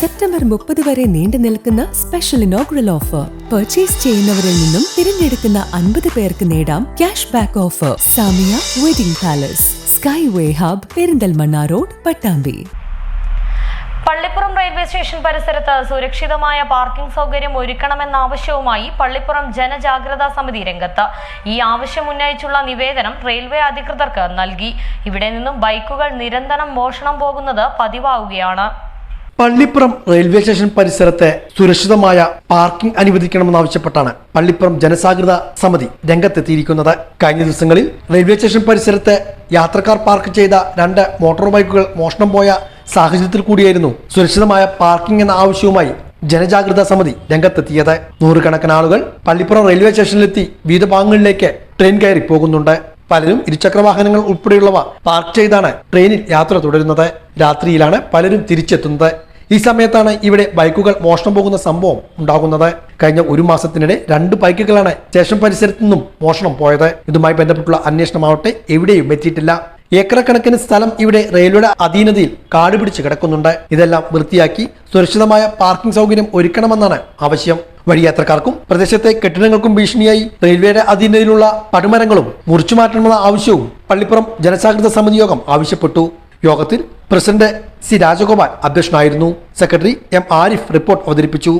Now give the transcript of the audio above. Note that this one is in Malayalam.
സെപ്റ്റംബർ മുപ്പത് വരെ നീണ്ടു നിൽക്കുന്ന സ്പെഷ്യൽ ഇനോഗ്രൽ ഓഫർ പർച്ചേസ് ചെയ്യുന്നവരിൽ നിന്നും തിരഞ്ഞെടുക്കുന്ന അൻപത് പേർക്ക് നേടാം cash back offer Samiya wedding palace sky way hub Perinthalmanna road Pattambi. Pallippuram railway station പരിസരത്ത് സുരക്ഷിതമായ പാർക്കിംഗ് സൗകര്യം ഒരുക്കണമെന്ന ആവശ്യവുമായി പള്ളിപ്പുറം ജനജാഗ്രതാ സമിതി രംഗത്ത് ഈ ആവശ്യം ഉന്നയിച്ചുള്ള നിവേദനം റെയിൽവേ അധികൃതർക്ക് നൽകി. ഇവിടെ നിന്നും ബൈക്കുകൾ നിരന്തരം മോഷണം പോകുന്നത് പതിവാവുകയാണ്. പള്ളിപ്പുറം റെയിൽവേ സ്റ്റേഷൻ പരിസരത്തെ സുരക്ഷിതമായ പാർക്കിംഗ് അനുവദിക്കണമെന്നാവശ്യപ്പെട്ടാണ് പള്ളിപ്പുറം ജനസാഗ്രത സമിതി രംഗത്തെത്തിയിരിക്കുന്നത്. കഴിഞ്ഞ ദിവസങ്ങളിൽ റെയിൽവേ സ്റ്റേഷൻ പരിസരത്തെ യാത്രക്കാർ പാർക്ക് ചെയ്ത രണ്ട് മോട്ടോർ ബൈക്കുകൾ മോഷണം പോയ സാഹചര്യത്തിൽ കൂടിയായിരുന്നു സുരക്ഷിതമായ പാർക്കിംഗ് എന്ന ആവശ്യവുമായി ജനജാഗ്രതാ സമിതി രംഗത്തെത്തിയത്. നൂറുകണക്കിന് ആളുകൾ പള്ളിപ്പുറം റെയിൽവേ സ്റ്റേഷനിലെത്തി വിവിധ ഭാഗങ്ങളിലേക്ക് ട്രെയിൻ കയറി പോകുന്നുണ്ട്. പലരും ഇരുചക്ര വാഹനങ്ങൾ ഉൾപ്പെടെയുള്ളവ പാർക്ക് ചെയ്താണ് ട്രെയിനിൽ യാത്ര തുടരുന്നത്. രാത്രിയിലാണ് പലരും തിരിച്ചെത്തുന്നത്. ഈ സമയത്താണ് ഇവിടെ ബൈക്കുകൾ മോഷണം പോകുന്ന സംഭവം ഉണ്ടാകുന്നത്. കഴിഞ്ഞ ഒരു മാസത്തിനിടെ രണ്ട് ബൈക്കുകളാണ് സ്റ്റേഷൻ പരിസരത്തു നിന്നും മോഷണം പോയത്. ഇതുമായി ബന്ധപ്പെട്ടുള്ള അന്വേഷണമാവട്ടെ എവിടെയും എത്തിയിട്ടില്ല. ഏക്കറക്കണക്കിന് സ്ഥലം ഇവിടെ റെയിൽവേയുടെ അധീനതയിൽ കാട് പിടിച്ച് കിടക്കുന്നുണ്ട്. ഇതെല്ലാം വൃത്തിയാക്കി സുരക്ഷിതമായ പാർക്കിംഗ് സൗകര്യം ഒരുക്കണമെന്നാണ് ആവശ്യം. വഴിയാത്രക്കാർക്കും പ്രദേശത്തെ കെട്ടിടങ്ങൾക്കും ഭീഷണിയായി റെയിൽവേയുടെ അധീനതയിലുള്ള പടുമരങ്ങളും മുറിച്ചു മാറ്റണമെന്ന ആവശ്യവും പള്ളിപ്പുറം ജനജാഗ്രത സമിതി യോഗം ആവശ്യപ്പെട്ടു. യോഗത്തിൽ പ്രസിഡന്റ് സി രാജഗോപാൽ അധ്യക്ഷനായിരുന്നു. സെക്രട്ടറി എം ആരിഫ് റിപ്പോർട്ട് അവതരിപ്പിച്ചു.